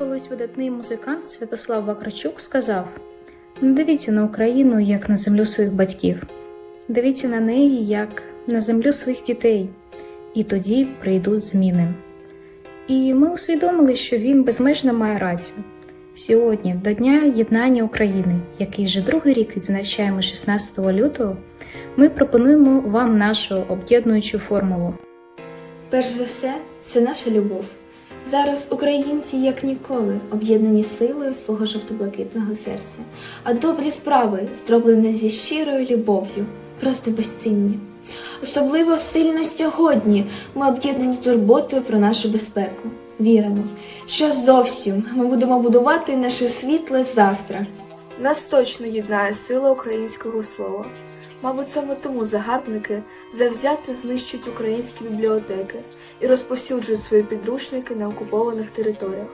колись видатний музикант Святослав Вакарчук сказав: не дивіться на Україну як на землю своїх батьків, дивіться на неї як на землю своїх дітей, і тоді прийдуть зміни. І ми усвідомили, що він безмежно має рацію. Сьогодні, до Дня Єднання України, який вже другий рік відзначаємо 16 лютого, ми пропонуємо вам нашу об'єднуючу формулу. Перш за все, це наша любов. Зараз українці, як ніколи, об'єднані силою свого жовто-блакитного серця, а добрі справи, зроблені зі щирою любов'ю, просто безцінні. Особливо сильно сьогодні ми об'єднані турботою про нашу безпеку. Віримо, що зовсім ми будемо будувати наше світле завтра. Нас точно єднає сила українського слова. Мабуть, саме тому загарбники завзято знищують українські бібліотеки і розповсюджують свої підручники на окупованих територіях.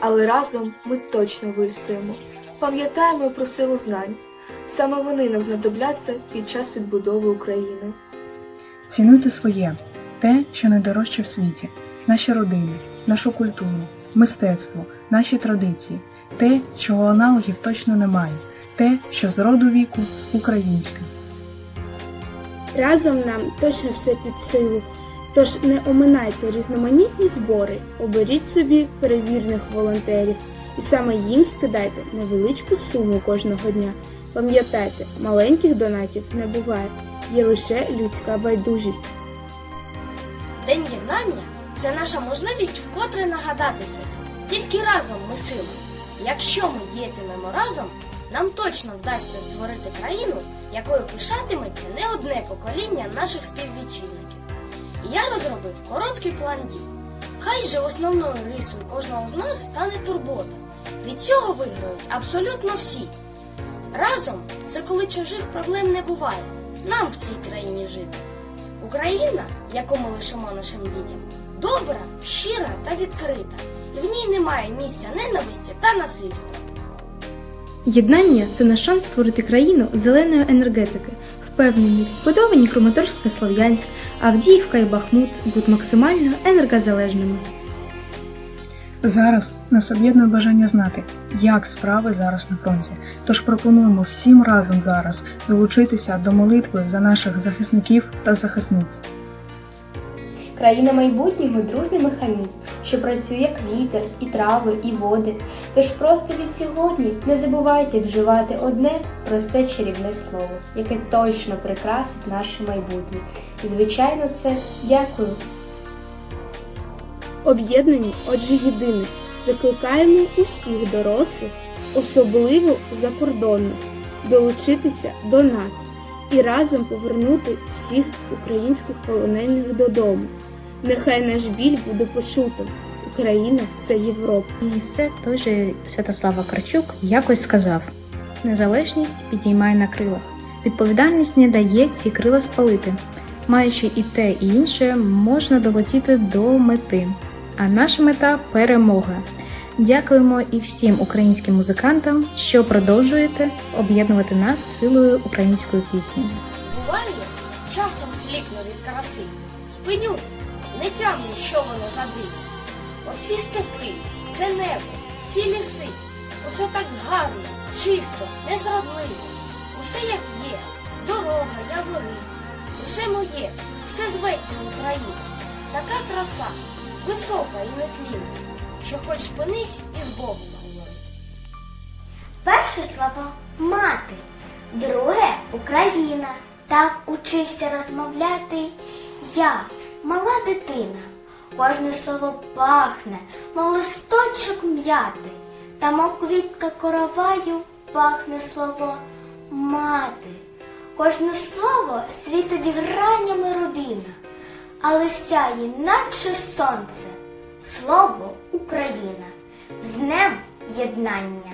Але разом ми точно вистоїмо. Пам'ятаємо про силу знань. Саме вони нам знадобляться під час відбудови України. Цінуйте своє, те, що найдорожче в світі, наші родини, нашу культуру, мистецтво, наші традиції, те, чого аналогів точно немає, те, що з роду віку українське. Разом нам точно все під силу. Тож не оминайте різноманітні збори, оберіть собі перевірних волонтерів і саме їм скидайте невеличку суму кожного дня. Пам'ятайте, маленьких донатів не буває, є лише людська байдужість. День єднання це наша можливість вкотре нагадати собі. Тільки разом ми сила. Якщо ми діятимемо разом, нам точно вдасться створити країну, якою пишатиметься не одне покоління наших співвітчизників. І я розробив короткий план дій. Хай же основною рисою кожного з нас стане турбота. Від цього виграють абсолютно всі. Разом це коли чужих проблем не буває. Нам в цій країні жити. Україна, яку ми лишимо нашим дітям, добра, щира та відкрита, і в ній немає місця ненависті та насильства. Єднання це наш шанс створити країну зеленої енергетики. Впевнені, відбудовані Краматорськ та Слов'янськ, Авдіївка і Бахмут будуть максимально енергозалежними. Зараз нас об'єднує бажання знати, як справи зараз на фронті. Тож пропонуємо всім разом зараз долучитися до молитви за наших захисників та захисниць. Країна майбутнього дружний механізм, що працює як вітер, і трави, і води. Тож просто від сьогодні не забувайте вживати одне просте чарівне слово, яке точно прикрасить наше майбутнє. І звичайно, це дякую. Об'єднані, отже єдині, закликаємо усіх дорослих, особливо закордонних, долучитися до нас і разом повернути всіх українських полонених додому. Нехай наш біль буде почутим. Україна це Європа. І все той же Святослав Вакарчук якось сказав: незалежність підіймає на крилах. Відповідальність не дає ці крила спалити. Маючи і те, і інше, можна долетіти до мети. А наша мета перемога. Дякуємо і всім українським музикантам, що продовжуєте об'єднувати нас силою української пісні. Буває, часом злікну від краси. Спинюсь, не тямлю, що воно за. Оці степи, це небо, ці ліси. Усе так гарно, чисто, незрадливо. Усе як є, дорога, явори. Усе моє, все зветься Україна. Така краса, висока і нетлінна, що хоч спинись і з Богом говори. Перше слово мати, друге Україна. Так учився розмовляти я, мала дитина. Кожне слово пахне, мов листочок м'яти, та мов квітка короваю пахне слово мати. Кожне слово світить гранями рубіна, але сяє, наче сонце, слово Україна, з днем єднання.